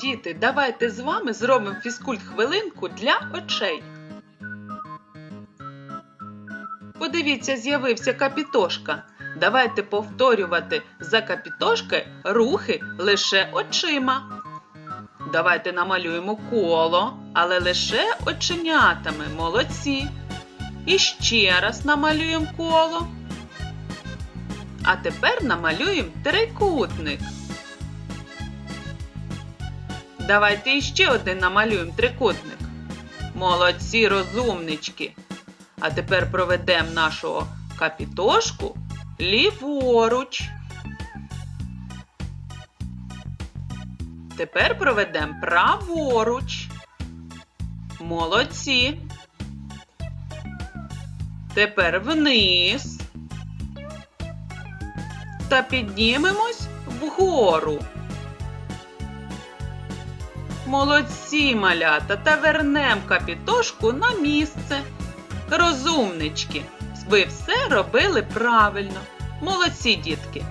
Діти, давайте з вами зробимо фізкульт хвилинку для очей. Подивіться, з'явився капітошка. Давайте повторювати за капітошки рухи лише очима. Давайте намалюємо коло, але лише оченятами. Молодці. І ще раз намалюємо коло. А тепер намалюємо трикутник. Давайте іще один намалюємо трикутник. Молодці розумнички. А тепер проведемо нашого капітошку ліворуч. Тепер проведемо праворуч. Молодці. Тепер вниз. Та піднімемось вгору. Молодці, малята, та вернем капітошку на місце. Розумнички, ви все робили правильно. Молодці, дітки.